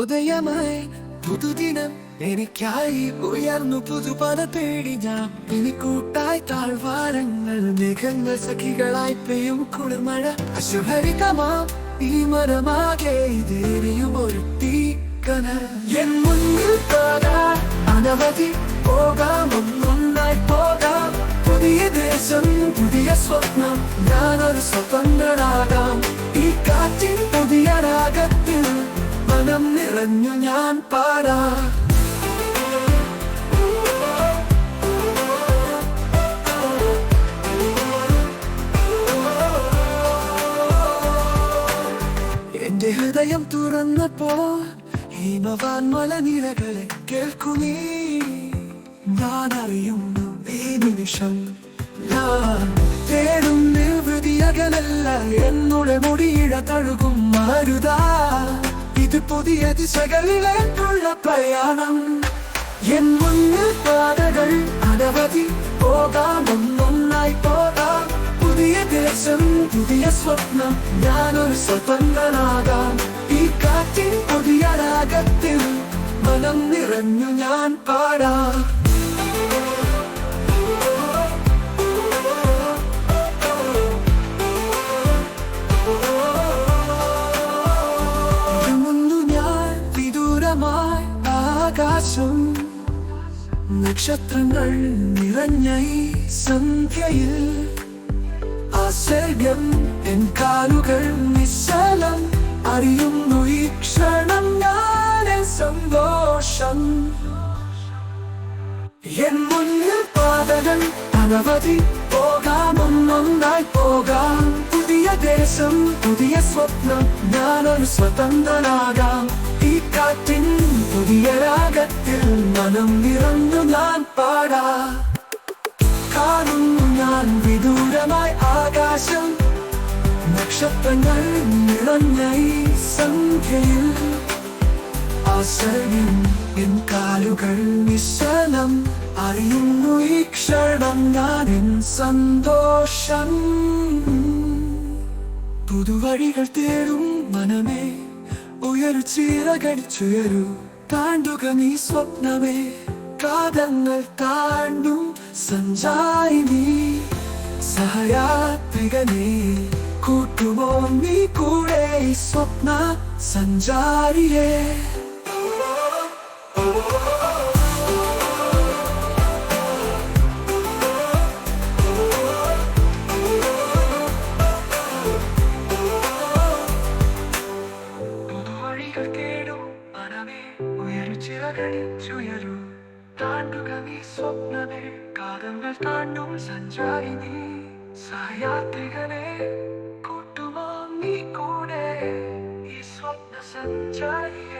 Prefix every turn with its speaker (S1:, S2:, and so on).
S1: ഉദയമായി പുതുദിനം എനിക്കായി ഉയർന്നു പുതുപല തേടി ഞാൻ ഇനി കൂട്ടായി താഴ്വാരങ്ങൾ മേഘങ്ങൾ സഖികളായി പെയ്യും കുളിർമഴ. അശുഭരിതമാ ഈ മരമാകെ ദേവിയും ഒരു തീക്കന എൻ മുന്നിൽ അനവധി പോകാം പോകാം. പുതിയ ദേശം പുതിയ സ്വപ്നം ഞാനൊരു സ്വതന്ത്രനാകാം മനം നിറഞ്ഞു ഞാൻ പാടാ എന്റെ ഹൃദയം തുറന്നപ്പോ ഹിമവാൻ മലനിരകളെ കേൾക്കുനീ ഞാൻ അറിയുന്നു ഈ നിമിഷം ഞാൻ തേടും നിർവൃതിയകലല്ല എന്നുടെ മുടിയിഴ തഴുകും മാരുതാ. ഇത് പുതിയ ദിശകളിലേക്കുള്ള പ്രയാണം എൻ മുന്നിൽ പാതകൾ അനവധി പോകാം ഒന്നൊന്നായി പോകാം പുതിയ ദേശം പുതിയ സ്വപ്നം ഞാനൊരു സ്വതന്ത്രനാകാം ഈ കാറ്റിൻ പുതിയ രാഗത്തിൽ മനം നിറഞ്ഞു ഞാൻ പാടാം നക്ഷത്രങ്ങൾ നിറഞ്ഞ സന്ധ്യയിൽ ആശ്ചര്യം എൻ കാലുകൾ നിശ്ചലം. അറിയുന്നു ഈ ക്ഷണം ഞാനെ സന്തോഷം. എൻ മുന്നിൽ പാതകൾ അനവധി പോകാമൊന്നൊന്നായി പോകാം. പുതിയ ദേശം പുതിയ സ്വപ്നം ഞാനൊരു സ്വതന്ത്രനാകാം. ഈ കാറ്റിൻ പുതിയ രാഗത്തിൽ മനം നിറഞ്ഞു ഞാൻ പാടാ കാണുന്നു ഞാൻ വിദൂരമായി ആകാശം നക്ഷത്രങ്ങൾ നിറഞ്ഞ ഈ സന്ധ്യയിൽ ആശ്രയം എൻ കാലുകൾ നിശ്ചലം അറിയുന്നു ഈ ക്ഷണം ഞാനിൻ സന്തോഷം പുതുവഴികൾ തേടും മനമേ ഉയരു ചീറകടിച്ചുയരു താണ്ടുക നീ സ്വപ്നമേ കാതങ്ങൾ താണ്ടും സഞ്ചാരി നീ. സഹയാത്രികനെ കൂട്ടുമോ നീ കൂടെ സ്വപ്ന സഞ്ചാരിയേ? ചിറകടിച്ചുയരു. താണ്ടുക നീ സ്വപ്നമേ കാതങ്ങൾ താണ്ടും സഞ്ചാരി നീ സഹയാത്രികനെ കൂട്ടുമോ നീ കൂടെ ഈ സ്വപ്ന സഞ്ചാരിയെ